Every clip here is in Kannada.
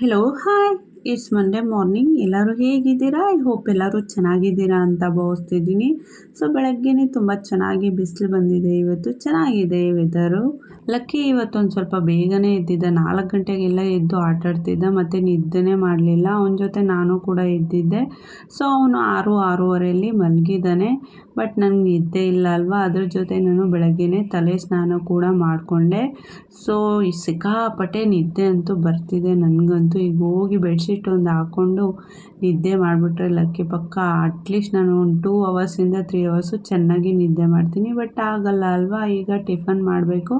Hello hi it's Monday morning ಎಲ್ಲರೂ ಹೇಗಿದ್ದೀರಾ? ಐ ಹೋಪ್ ಎಲ್ಲರೂ ಚೆನ್ನಾಗಿದ್ದೀರಾ ಅಂತ ಭಾವಿಸ್ತಿದ್ದೀನಿ. ಸೊ ಬೆಳಗ್ಗೆನೇ ತುಂಬ ಚೆನ್ನಾಗಿ ಬಿಸಿಲು ಬಂದಿದೆ. ಇವತ್ತು ಚೆನ್ನಾಗಿದೆ ವೆದರು ಲಕ್ಕಿ ಇವತ್ತೊಂದು ಸ್ವಲ್ಪ ಬೇಗನೆ ಎದ್ದಿದ್ದ. ನಾಲ್ಕು ಗಂಟೆಗೆಲ್ಲ ಎದ್ದು ಆಟಾಡ್ತಿದ್ದ ಮತ್ತು ನಿದ್ದೆನೇ ಮಾಡಲಿಲ್ಲ. ಅವನ ಜೊತೆ ನಾನು ಕೂಡ ಎದ್ದಿದ್ದೆ. ಸೊ ಅವನು ಆರು, ಆರೂವರೆಯಲ್ಲಿ ಮಲಗಿದ್ದಾನೆ. ಬಟ್ ನನಗೆ ನಿದ್ದೆ ಇಲ್ಲ ಅಲ್ವಾ? ಅದ್ರ ಜೊತೆ ನಾನು ಬೆಳಗ್ಗೆನೇ ತಲೆ ಸ್ನಾನ ಕೂಡ ಮಾಡಿಕೊಂಡೆ. ಸೊ ಸಿಕ್ಕಾಪಟ್ಟೆ ನಿದ್ದೆ ಅಂತೂ ಬರ್ತಿದೆ ನನಗಂತೂ. ಈಗ ಹೋಗಿ ಬೆಡ್ಶೀಟ್ ಒಂದು ಹಾಕ್ಕೊಂಡು ನಿದ್ದೆ ಮಾಡಿಬಿಟ್ರೆ ಲಕ್ಕಿ ಪಕ್ಕ ಅಟ್ಲೀಸ್ಟ್ ನಾನು ಒಂದು ಟೂ ಅವರ್ಸಿಂದ ತ್ರೀ ಅವರ್ಸು ಚೆನ್ನಾಗಿ ನಿದ್ದೆ ಮಾಡ್ತೀನಿ. ಬಟ್ ಆಗಲ್ಲ ಅಲ್ವಾ? ಈಗ ಟಿಫನ್ ಮಾಡಬೇಕು.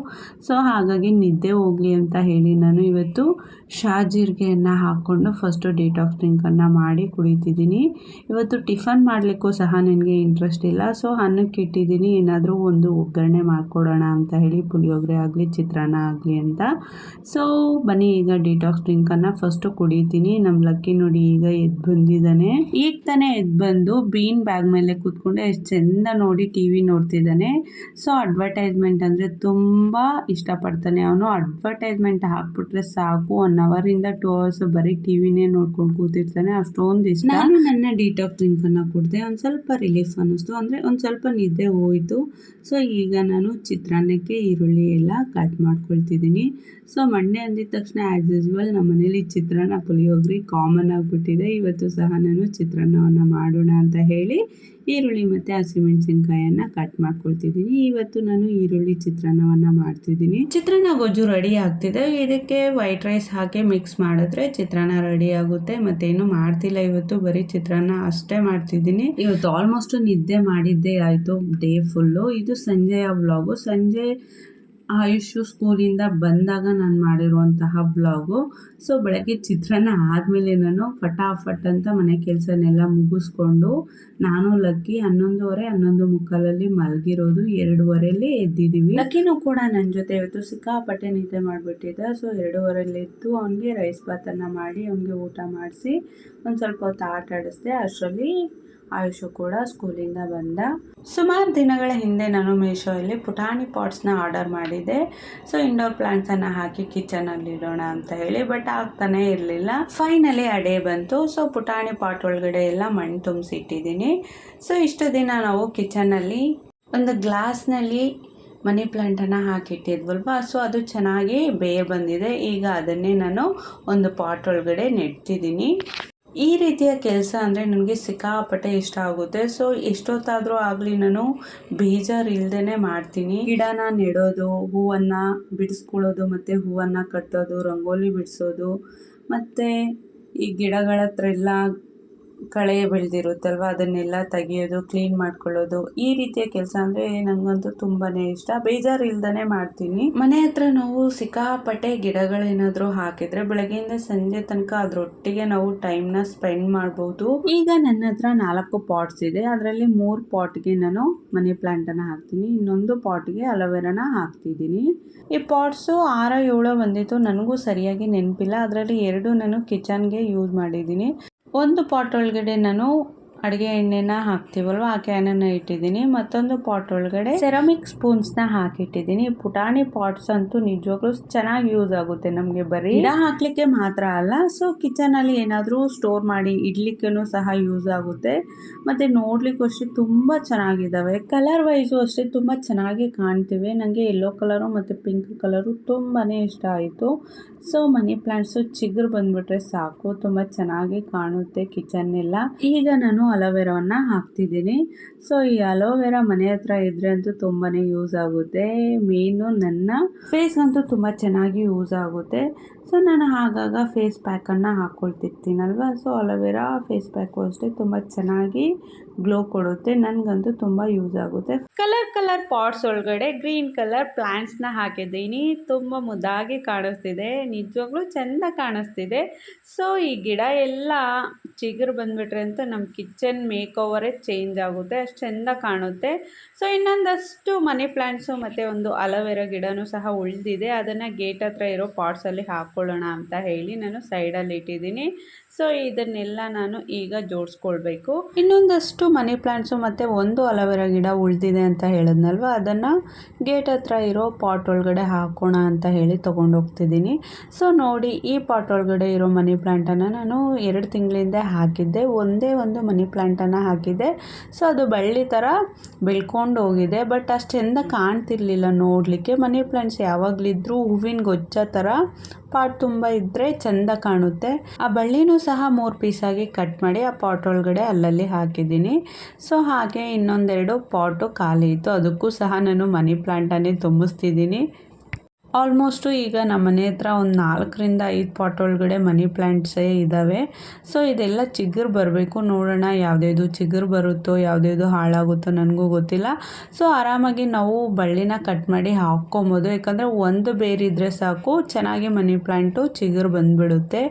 ಸೊ ಹಾಗಾಗಿ ನಿದ್ದೆ ಹೋಗಲಿ ಅಂತ ಹೇಳಿ ನಾನು ಇವತ್ತು ಶಾಜೀರಿಗೆಯನ್ನು ಹಾಕ್ಕೊಂಡು ಫಸ್ಟು ಡಿಟಾಕ್ಸ್ ಡ್ರಿಂಕನ್ನು ಮಾಡಿ ಕುಡಿತಿದ್ದೀನಿ. ಇವತ್ತು ಟಿಫನ್ ಮಾಡಲಿಕ್ಕೂ ಸಹ ನನಗೆ ಇಂಟ್ರೆಸ್ಟ್ ಇಲ್ಲ. ಸೊ ಅನ್ನಕ್ಕೆ ಇಟ್ಟಿದ್ದೀನಿ. ಏನಾದರೂ ಒಂದು ಒಗ್ಗರಣೆ ಮಾಡ್ಕೊಡೋಣ ಅಂತ ಹೇಳಿ, ಪುಳಿಯೋಗರೆ ಆಗಲಿ, ಚಿತ್ರಾನ್ನ ಆಗಲಿ ಅಂತ. ಸೊ ಬನ್ನಿ, ಈಗ ಡಿಟಾಕ್ಸ್ ಡ್ರಿಂಕನ್ನು ಫಸ್ಟು ಕುಡಿತೀನಿ. ನಮ್ಮ ಲಕ್ಕಿ ನೋಡಿ ಈಗ ಎದ್ದು ಬಂದಿದ್ದಾನೆ. ಈಗ ತಾನೇ ಎದ್ದು ಬಂದು ಬೀನ್ ಬ್ಯಾಗ್ ಮೇಲೆ ಕೂತ್ಕೊಂಡು ಎಷ್ಟು ಚೆಂದ ನೋಡಿ ಟಿ ವಿ ನೋಡ್ತಿದ್ದಾನೆ. ಸೊ ಅಡ್ವರ್ಟೈಸ್ಮೆಂಟ್ ಅಂದರೆ ತುಂಬ ಇಷ್ಟಪಡ್ತಾನೆ ಅವನು. ಅಡ್ವರ್ಟೈಸ್ಮೆಂಟ್ ಹಾಕ್ಬಿಟ್ರೆ ಸಾಕು ಒನ್ ಅವರಿಂದ ಟೂ ಅವರ್ಸ್ ಬರೀ ಟಿವಿನೇ ನೋಡ್ಕೊಂಡು ಕೂತಿರ್ತಾನೆ, ಅಷ್ಟೊಂದು ಇಷ್ಟ. ನಾನು ನನ್ನ ಡೀಟಾಕ್ ಡ್ರಿಂಕ್ ಅನ್ನ ಕುಡಿದೆ, ಒಂದು ಸ್ವಲ್ಪ ರಿಲೀಫ್ ಅನ್ನಿಸ್ತು. ಅಂದರೆ ಒಂದು ಸ್ವಲ್ಪ ನಿದ್ದೆ ಹೋಯಿತು. ಸೊ ಈಗ ನಾನು ಚಿತ್ರಾನ್ನಕ್ಕೆ ಈರುಳ್ಳಿ ಎಲ್ಲ ಕಟ್ ಮಾಡ್ಕೊಳ್ತಿದ್ದೀನಿ. ಸೊ ಮಂಡೆ ಅಂದಿದ ತಕ್ಷಣ ಆ್ಯಸ್ ಯೂಸ್ವಲ್ ನಮ್ಮ ಮನೇಲಿ ಚಿತ್ರಾನ್ನ ಪುಳಿಯೋಗರೆ ಕಾಮನ್ ಆಗಿಬಿಟ್ಟಿದೆ. ಇವತ್ತು ಸಹ ನಾನು ಚಿತ್ರಾನ್ನವನ್ನು ಮಾಡೋಣ ಅಂತ ಹೇಳಿ ಈರುಳ್ಳಿ ಮತ್ತು ಹಸಿಮೆಣಸಿನ್ಕಾಯನ್ನು ಕಟ್ ಮಾಡ್ಕೊಳ್ತಿದ್ದೀನಿ. ಇವತ್ತು ನಾನು ಈರುಳ್ಳಿ ಚಿತ್ರಾನ್ನವನ್ನು ಮಾಡ್ತಿದ್ದೀನಿ. ಚಿತ್ರಾನ್ನ ಗೊಜ್ಜು ರೆಡಿ ಆಗ್ತಿದೆ. ಇದಕ್ಕೆ ವೈಟ್ ರೈಸ್ ಹಾಕಿ ಮಿಕ್ಸ್ ಮಾಡಿದ್ರೆ ಚಿತ್ರಾನ್ನ ರೆಡಿ ಆಗುತ್ತೆ. ಮತ್ತೇನು ಮಾಡ್ತಿಲ್ಲ ಇವತ್ತು. ಬರೀ ಚಿತ್ರಾನ್ನ ಅಷ್ಟೇ ಮಾಡ್ತಿದ್ದೀನಿ. ಇವತ್ತು ಆಲ್ಮೋಸ್ಟ್ ನಿದ್ದೆ ಮಾಡಿದ್ದೇ ಆಯಿತು. ಡೇ ಫುಲ್ಲು ಇದು ಸಂಜೆಯ ವ್ಲಾಗು ಸಂಜೆ ಆಯುಷು ಸ್ಕೂಲಿಂದ ಬಂದಾಗ ನಾನು ಮಾಡಿರುವಂತಹ ಬ್ಲಾಗು. ಸೊ ಬೆಳಗ್ಗೆ ಚಿತ್ರಾನ್ನ ಆದಮೇಲೆ ನಾನು ಫಟಾಫಟ್ ಅಂತ ಮನೆ ಕೆಲಸನೆಲ್ಲ ಮುಗಿಸ್ಕೊಂಡು ನಾನು ಲಕ್ಕಿ ಹನ್ನೊಂದುವರೆ, ಹನ್ನೊಂದು ಮುಕ್ಕಾಲಲ್ಲಿ ಮಲಗಿರೋದು ಎರಡೂವರೆಯಲ್ಲಿ ಎದ್ದಿದ್ದೀವಿ. ಲಕ್ಕಿನೂ ಕೂಡ ನನ್ನ ಜೊತೆ ಇವತ್ತು ಸಿಕ್ಕಾಪಟ್ಟೆ ನಿದ್ದೆ ಮಾಡಿಬಿಟ್ಟಿದ್ದೆ ಸೊ ಎರಡೂವರೆಯಲ್ಲಿ ಎದ್ದು ಅವನಿಗೆ ರೈಸ್ ಭಾತನ್ನು ಮಾಡಿ, ಅವನಿಗೆ ಊಟ ಮಾಡಿಸಿ ಒಂದು ಸ್ವಲ್ಪ ಹೊತ್ತು ಆಟ ಆಡಿಸ್ದೆ ಅಷ್ಟರಲ್ಲಿ ಆಯುಷು ಕೂಡ ಸ್ಕೂಲಿಂದ ಬಂದ. ಸುಮಾರು ದಿನಗಳ ಹಿಂದೆ ನಾನು ಮೀಶೋಲ್ಲಿ ಪುಟಾಣಿ ಪಾಟ್ಸ್ನ ಆರ್ಡರ್ ಮಾಡಿದ್ದೆ. ಸೊ ಇಂಡೋರ್ ಪ್ಲಾಂಟ್ಸನ್ನು ಹಾಕಿ ಕಿಚನಲ್ಲಿ ಇಡೋಣ ಅಂತ ಹೇಳಿ ಬಟ್ ಆಗ್ತಾನೆ ಇರಲಿಲ್ಲ. ಫೈನಲಿ ಅಡೆ ಬಂತು. ಸೊ ಪುಟಾಣಿ ಪಾಟ್ ಒಳಗಡೆ ಎಲ್ಲ ಮಣ್ಣು ತುಂಬಿಸಿ ಇಟ್ಟಿದ್ದೀನಿ ಸೊ ಇಷ್ಟು ದಿನ ನಾವು ಕಿಚನಲ್ಲಿ ಒಂದು ಗ್ಲಾಸ್ನಲ್ಲಿ ಮನಿ ಪ್ಲಾಂಟನ್ನು ಹಾಕಿಟ್ಟಿದ್ವಲ್ವ? ಸೊ ಅದು ಚೆನ್ನಾಗಿ ಬೇಯ ಬಂದಿದೆ. ಈಗ ಅದನ್ನೇ ನಾನು ಒಂದು ಪಾಟ್ ಒಳಗಡೆ ನೆಡ್ತಿದ್ದೀನಿ. ಈ ರೀತಿಯ ಕೆಲಸ ಅಂದರೆ ನನಗೆ ಸಿಕ್ಕಾಪಟ್ಟೆ ಇಷ್ಟ ಆಗುತ್ತೆ. ಸೊ ಎಷ್ಟೊತ್ತಾದರೂ ಆಗಲಿ ನಾನು ಬೇಜಾರು ಮಾಡ್ತೀನಿ. ಗಿಡನ ನೆಡೋದು, ಹೂವನ್ನು ಬಿಡಿಸ್ಕೊಳ್ಳೋದು, ಮತ್ತು ಹೂವನ್ನು ಕಟ್ಟೋದು, ರಂಗೋಲಿ ಬಿಡಿಸೋದು, ಮತ್ತು ಈ ಗಿಡಗಳ ಹತ್ರ ಎಲ್ಲ ಕಳೆ ಬೆಳೆದಿರುತ್ತಲ್ವ, ಅದನ್ನೆಲ್ಲ ತೆಗೆಯೋದು ಕ್ಲೀನ್ ಮಾಡ್ಕೊಳ್ಳೋದು, ಈ ರೀತಿಯ ಕೆಲಸ ಅಂದರೆ ನನಗಂತೂ ತುಂಬಾ ಇಷ್ಟ. ಬೇಜಾರು ಇಲ್ದೇ ಮಾಡ್ತೀನಿ. ಮನೆ ಹತ್ರ ನಾವು ಸಿಕ್ಕಾಪಟ್ಟೆ ಗಿಡಗಳೇನಾದರೂ ಹಾಕಿದ್ರೆ ಬೆಳಗ್ಗೆಯಿಂದ ಸಂಜೆ ತನಕ ಅದರೊಟ್ಟಿಗೆ ನಾವು ಟೈಮ್ನ ಸ್ಪೆಂಡ್ ಮಾಡ್ಬೋದು. ಈಗ ನನ್ನ ಹತ್ರ ನಾಲ್ಕು ಪಾಟ್ಸ್ ಇದೆ. ಅದರಲ್ಲಿ ಮೂರು ಪಾಟ್ಗೆ ನಾನು ಮನಿ ಪ್ಲಾಂಟನ್ನು ಹಾಕ್ತೀನಿ. ಇನ್ನೊಂದು ಪಾಟ್ಗೆ ಅಲೋವೆರಾನ ಹಾಕ್ತಿದ್ದೀನಿ. ಈ ಪಾಟ್ಸು ಆರ ಏಳೋ ಬಂದಿತ್ತು ನನಗೂ ಸರಿಯಾಗಿ ನೆನಪಿಲ್ಲ. ಅದರಲ್ಲಿ ಎರಡು ನಾನು ಕಿಚನ್ಗೆ ಯೂಸ್ ಮಾಡಿದ್ದೀನಿ. ಒಂದು ಪಾಟ್ ಒಳಗಡೆ ನಾನು ಅಡುಗೆ ಎಣ್ಣೆನ ಹಾಕ್ತೀವಲ್ವ? ಆ ಕ್ಯಾನನ್ನು ಇಟ್ಟಿದ್ದೀನಿ. ಮತ್ತೊಂದು ಪಾಟ್ ಒಳಗಡೆ ಸೆರಾಮಿಕ್ ಸ್ಪೂನ್ಸ್ನ ಹಾಕಿಟ್ಟಿದ್ದೀನಿ. ಪುಟಾಣಿ ಪಾಟ್ಸ್ ಅಂತೂ ನಿಜವಾಗ್ಲೂ ಚೆನ್ನಾಗಿ ಯೂಸ್ ಆಗುತ್ತೆ ನಮಗೆ ಬರೀ. ಗಿಡ ಹಾಕ್ಲಿಕ್ಕೆ ಮಾತ್ರ ಅಲ್ಲ ಸೊ ಕಿಚನಲ್ಲಿ ಏನಾದರೂ ಸ್ಟೋರ್ ಮಾಡಿ ಇಡ್ಲಿಕ್ಕೂ ಸಹ ಯೂಸ್ ಆಗುತ್ತೆ. ಮತ್ತು ನೋಡ್ಲಿಕ್ಕೂ ಅಷ್ಟೇ ತುಂಬ ಚೆನ್ನಾಗಿದ್ದಾವೆ. ಕಲರ್ ವೈಸು ಅಷ್ಟೇ ತುಂಬ ಚೆನ್ನಾಗಿ ಕಾಣ್ತಿವೆ. ನನಗೆ ಯೆಲ್ಲೋ ಕಲರು ಮತ್ತು ಪಿಂಕ್ ಕಲರು ತುಂಬಾ ಇಷ್ಟ ಆಯಿತು. ಸೊ ಮನಿ ಪ್ಲಾಂಟ್ಸು ಚಿಗುರು ಬಂದ್ಬಿಟ್ರೆ ಸಾಕು. ತುಂಬ ಚೆನ್ನಾಗಿ ಕಾಣುತ್ತೆ ಕಿಚನ್ ಎಲ್ಲ. ಈಗ ನಾನು ಅಲೋವೆರಾವನ್ನು ಹಾಕ್ತಿದ್ದೀನಿ. ಸೊ ಈ ಅಲೋವೆರಾ ಮನೆ ಹತ್ರ ಇದ್ದರೆ ಅಂತೂ ತುಂಬಾ ಯೂಸ್ ಆಗುತ್ತೆ. ಮೇನು ನನ್ನ ಫೇಸ್ಗಂತೂ ತುಂಬ ಚೆನ್ನಾಗಿ ಯೂಸ್ ಆಗುತ್ತೆ. ಸೊ ನಾನು ಆಗಾಗ ಫೇಸ್ ಪ್ಯಾಕನ್ನು ಹಾಕ್ಕೊಳ್ತಿರ್ತೀನಲ್ವ so aloe vera face pack ಅಷ್ಟೇ ತುಂಬ ಚೆನ್ನಾಗಿ ಗ್ಲೋ ಕೊಡುತ್ತೆ. ನನಗಂತೂ ತುಂಬ ಯೂಸ್ ಆಗುತ್ತೆ. ಕಲರ್ ಕಲರ್ ಪಾಟ್ಸ್ ಒಳಗಡೆ ಗ್ರೀನ್ ಕಲರ್ ಪ್ಲಾಂಟ್ಸ್ನ ಹಾಕಿದ್ದೀನಿ. ತುಂಬ ಮುದ್ದಾಗಿ ಕಾಣಿಸ್ತಿದೆ. ನಿಜವಾಗ್ಲೂ ಚೆಂದ ಕಾಣಿಸ್ತಿದೆ. ಸೊ ಈ ಗಿಡ ಎಲ್ಲ ಚಿಗುರು ಬಂದುಬಿಟ್ರೆ ಅಂತ ನಮ್ಮ ಕಿಚನ್ ಮೇಕ್ ಓವರೇ ಚೇಂಜ್ ಆಗುತ್ತೆ. ಅಷ್ಟು ಚೆಂದ ಕಾಣುತ್ತೆ. ಸೊ ಇನ್ನೊಂದಷ್ಟು ಮನಿ ಪ್ಲ್ಯಾಂಟ್ಸು ಮತ್ತು ಒಂದು ಅಲೋವೆರಾ ಗಿಡನೂ ಸಹ ಉಳಿದಿದೆ. ಅದನ್ನು ಗೇಟ್ ಹತ್ರ ಇರೋ ಪಾಟ್ಸಲ್ಲಿ ಹಾಕಿ ಹಾಕ್ಕೊಳ್ಳೋಣ ಅಂತ ಹೇಳಿ ನಾನು ಸೈಡಲ್ಲಿ ಇಟ್ಟಿದ್ದೀನಿ. ಸೊ ಇದನ್ನೆಲ್ಲ ನಾನು ಈಗ ಜೋಡಿಸ್ಕೊಳ್ಬೇಕು. ಇನ್ನೊಂದಷ್ಟು ಮನಿ ಪ್ಲಾಂಟ್ಸು ಮತ್ತು ಒಂದು ಅಲೋವೆರಾ ಗಿಡ ಉಳಿದಿದೆ ಅಂತ ಹೇಳಿದ್ನಲ್ವ? ಅದನ್ನು ಗೇಟ್ ಹತ್ರ ಇರೋ ಪಾಟ್ ಒಳಗಡೆ ಹಾಕೋಣ ಅಂತ ಹೇಳಿ ತೊಗೊಂಡೋಗ್ತಿದ್ದೀನಿ ಸೊ ನೋಡಿ, ಈ ಪಾಟ್ ಒಳಗಡೆ ಇರೋ ಮನಿ ಪ್ಲ್ಯಾಂಟನ್ನು ನಾನು ಎರಡು ತಿಂಗಳಿಂದ ಹಾಕಿದ್ದೆ. ಒಂದೇ ಒಂದು ಮನಿ ಪ್ಲ್ಯಾಂಟನ್ನು ಹಾಕಿದ್ದೆ. ಸೊ ಅದು ಬಳ್ಳಿ ಥರ ಬೆಳ್ಕೊಂಡು ಹೋಗಿದೆ. ಬಟ್ ಅಷ್ಟು ಚೆಂದ ಕಾಣ್ತಿರ್ಲಿಲ್ಲ ನೋಡಲಿಕ್ಕೆ. ಮನಿ ಪ್ಲ್ಯಾಂಟ್ಸ್ ಯಾವಾಗಲಿದ್ರೂ ಹೂವಿನ ಗೊಜ್ಜ ಥರ ಪಾಟ್ ತುಂಬ ಇದ್ದರೆ ಚೆಂದ ಕಾಣುತ್ತೆ. ಆ ಬಳ್ಳಿನೂ ಸಹ ಮೂರು ಪೀಸಾಗಿ ಕಟ್ ಮಾಡಿ ಆ ಪಾಟ್ ಒಳಗಡೆ ಅಲ್ಲಲ್ಲಿ ಹಾಕಿದ್ದೀನಿ. ಸೊ ಹಾಗೆ ಇನ್ನೊಂದೆರಡು ಪಾಟು ಖಾಲಿ ಇತ್ತು. ಅದಕ್ಕೂ ಸಹ ನಾನು ಮನಿ ಪ್ಲಾಂಟನ್ನೇ ತುಂಬಿಸ್ತಿದ್ದೀನಿ. ಆಲ್ಮೋಸ್ಟು ಈಗ ನಮ್ಮ ಮನೆ ಹತ್ರ ಒಂದು ನಾಲ್ಕರಿಂದ ಐದು ಪಾಟ್ ಒಳಗಡೆ ಮನಿ ಪ್ಲ್ಯಾಂಟ್ಸೇ ಇದ್ದಾವೆ ಸೊ ಇದೆಲ್ಲ ಚಿಗುರು ಬರಬೇಕು. ನೋಡೋಣ ಯಾವುದ್ಯಾವುದು ಚಿಗುರು ಬರುತ್ತೋ, ಯಾವುದ್ಯಾವುದು ಹಾಳಾಗುತ್ತೋ ನನಗೂ ಗೊತ್ತಿಲ್ಲ. ಸೊ ಆರಾಮಾಗಿ ನಾವು ಬಳ್ಳಿನ ಕಟ್ ಮಾಡಿ ಹಾಕ್ಕೊಬೋದು. ಯಾಕಂದರೆ ಒಂದು ಬೇರಿದ್ರೆ ಸಾಕು, ಚೆನ್ನಾಗಿ ಮನಿ ಪ್ಲ್ಯಾಂಟು ಚಿಗುರು ಬಂದುಬಿಡುತ್ತೆ.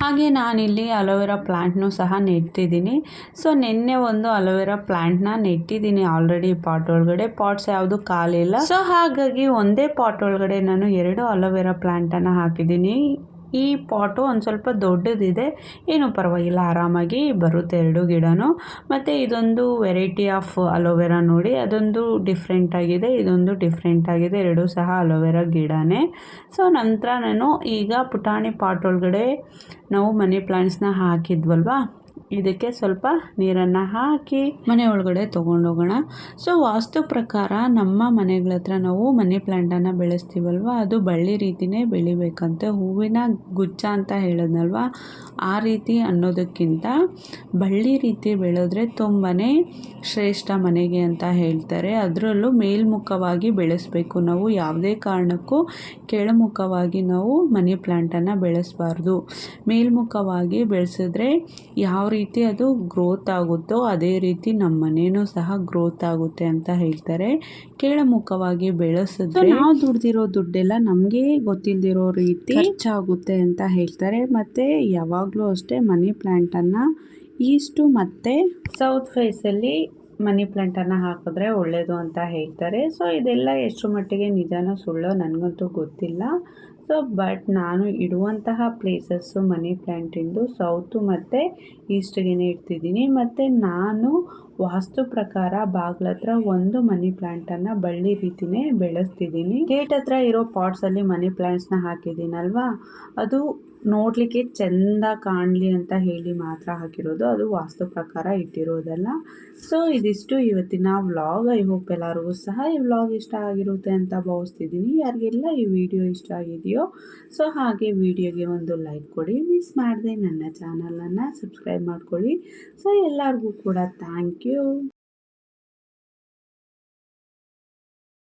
ಹಾಗೆ ನಾನಿಲ್ಲಿ ಅಲೋವೆರಾ ಪ್ಲ್ಯಾಂಟ್ನೂ ಸಹ ನೆಟ್ಟಿದ್ದೀನಿ. ಸೊ ನಿನ್ನೆ ಒಂದು ಅಲೋವೆರಾ ಪ್ಲ್ಯಾಂಟ್ನ ನೆಟ್ಟಿದ್ದೀನಿ ಆಲ್ರೆಡಿ ಪಾಟ್ ಒಳಗಡೆ ಪಾಟ್ಸ್ ಯಾವುದು ಖಾಲಿಲ್ಲ ಸೊ ಹಾಗಾಗಿ ಒಂದೇ ಪಾಟ್ ಒಳಗಡೆ ನಾನು ಎರಡು ಅಲೋವೆರಾ ಪ್ಲ್ಯಾಂಟನ್ನು ಹಾಕಿದ್ದೀನಿ. ಈ ಪಾಟು ಒಂದು ಸ್ವಲ್ಪ ದೊಡ್ಡದಿದೆ. ಏನು ಪರವಾಗಿಲ್ಲ, ಆರಾಮಾಗಿ ಬರುತ್ತೆ ಎರಡು ಗಿಡನೂ. ಮತ್ತು ಇದೊಂದು ವೆರೈಟಿ ಆಫ್ ಅಲೋವೆರಾ ನೋಡಿ, ಅದೊಂದು ಡಿಫ್ರೆಂಟ್ ಆಗಿದೆ, ಇದೊಂದು ಡಿಫ್ರೆಂಟ್ ಆಗಿದೆ, ಎರಡೂ ಸಹ ಅಲೋವೆರಾ ಗಿಡನೇ. ಸೊ ನಂತರ ನಾನು ಈಗ ಪುಟಾಣಿ ಪಾಟ್ ಒಳಗಡೆ ನಾವು ಮನಿ ಪ್ಲ್ಯಾಂಟ್ಸ್ನ ಹಾಕಿದ್ವಲ್ವಾ? ಇದಕ್ಕೆ ಸ್ವಲ್ಪ ನೀರನ್ನು ಹಾಕಿ ಮನೆ ಒಳಗಡೆ ತೊಗೊಂಡೋಗೋಣ. ಸೊ ವಾಸ್ತು ಪ್ರಕಾರ ನಮ್ಮ ಮನೆಗಳ ಹತ್ರ ನಾವು ಮನಿ ಪ್ಲ್ಯಾಂಟನ್ನು ಬೆಳೆಸ್ತೀವಲ್ವ? ಅದು ಬಳ್ಳಿ ರೀತಿನೇ ಬೆಳಿಬೇಕಂತೆ. ಹೂವಿನ ಗುಚ್ಛ ಅಂತ ಹೇಳಿದ್ನಲ್ವ? ಆ ರೀತಿ ಅನ್ನೋದಕ್ಕಿಂತ ಬಳ್ಳಿ ರೀತಿ ಬೆಳೆದ್ರೆ ತುಂಬಾ ಶ್ರೇಷ್ಠ ಮನೆಗೆ ಅಂತ ಹೇಳ್ತಾರೆ. ಅದರಲ್ಲೂ ಮೇಲ್ಮುಖವಾಗಿ ಬೆಳೆಸಬೇಕು ನಾವು. ಯಾವುದೇ ಕಾರಣಕ್ಕೂ ಕೆಳಮುಖವಾಗಿ ನಾವು ಮನಿ ಪ್ಲ್ಯಾಂಟನ್ನು ಬೆಳೆಸಬಾರ್ದು. ಮೇಲ್ಮುಖವಾಗಿ ಬೆಳೆಸಿದ್ರೆ ಯಾವ ಅದು ಗ್ರೋತ್ ಆಗುತ್ತೋ ಅದೇ ರೀತಿ ನಮ್ಮ ಮನೇನೂ ಸಹ ಗ್ರೋತ್ ಆಗುತ್ತೆ ಅಂತ ಹೇಳ್ತಾರೆ. ಕೇಳಮುಖವಾಗಿ ಬೆಳೆಸಿದ್ರೆ ನಾವು ದುಡ್ದಿರೋ ದುಡ್ಡೆಲ್ಲ ನಮಗೆ ಗೊತ್ತಿಲ್ದಿರೋ ರೀತಿ ಖರ್ಚಾಗುತ್ತೆ ಅಂತ ಹೇಳ್ತಾರೆ. ಮತ್ತು ಯಾವಾಗಲೂ ಅಷ್ಟೇ ಮನಿ ಪ್ಲ್ಯಾಂಟನ್ನು ಈಸ್ಟು ಮತ್ತು ಸೌತ್ ಫೇಸಲ್ಲಿ ಮನಿ ಪ್ಲ್ಯಾಂಟನ್ನು ಹಾಕಿದ್ರೆ ಒಳ್ಳೆಯದು ಅಂತ ಹೇಳ್ತಾರೆ. ಸೊ ಇದೆಲ್ಲ ಎಷ್ಟು ಮಟ್ಟಿಗೆ ನಿಜಾನೋ ಸುಳ್ಳೋ ನನಗಂತೂ ಗೊತ್ತಿಲ್ಲ. ಸೊ ಬಟ್ ನಾನು ಇಡುವಂತಹ ಪ್ಲೇಸಸ್ಸು ಮನಿ ಪ್ಲ್ಯಾಂಟಿಂದು ಸೌತು ಮತ್ತು ಈಸ್ಟ್ಗೆ ಇಡ್ತಿದ್ದೀನಿ. ಮತ್ತು ನಾನು ವಾಸ್ತು ಪ್ರಕಾರ ಬಾಗ್ಲ ಒಂದು ಮನಿ ಪ್ಲ್ಯಾಂಟನ್ನು ಬಳ್ಳಿ ರೀತಿನೇ ಬೆಳೆಸ್ತಿದ್ದೀನಿ. ಗೇಟ್ ಹತ್ರ ಇರೋ ಪಾಟ್ಸಲ್ಲಿ ಮನಿ ಪ್ಲ್ಯಾಂಟ್ಸ್ನ ಹಾಕಿದ್ದೀನಲ್ವಾ? ಅದು ನೋಡಲಿಕ್ಕೆ ಚೆಂದ ಕಾಣಲಿ ಅಂತ ಹೇಳಿ ಮಾತ್ರ ಹಾಕಿರೋದು. ಅದು ವಾಸ್ತು ಪ್ರಕಾರ ಇಟ್ಟಿರೋದಲ್ಲ. ಸೊ ಇದಿಷ್ಟು ಇವತ್ತಿನ ವ್ಲಾಗ್. ಐ ಹೋಪ್ ಎಲ್ಲರಿಗೂ ಸಹ ಈ ವ್ಲಾಗ್ ಇಷ್ಟ ಆಗಿರುತ್ತೆ ಅಂತ ಭಾವಿಸ್ತಿದ್ದೀನಿ. ಯಾರಿಗೆಲ್ಲ ಈ ವಿಡಿಯೋ ಇಷ್ಟ ಆಗಿದೆಯೋ ಸೊ ಹಾಗೆ ವಿಡಿಯೋಗೆ ಒಂದು ಲೈಕ್ ಕೊಡಿ. ಮಿಸ್ ಮಾಡಿದೆ, ನನ್ನ ಚಾನಲನ್ನು ಸಬ್ಸ್ಕ್ರೈಬ್ ಮಾಡ್ಕೊಳ್ಳಿ. ಸೊ ಎಲ್ಲರಿಗೂ ಕೂಡ ಥ್ಯಾಂಕ್ ಯು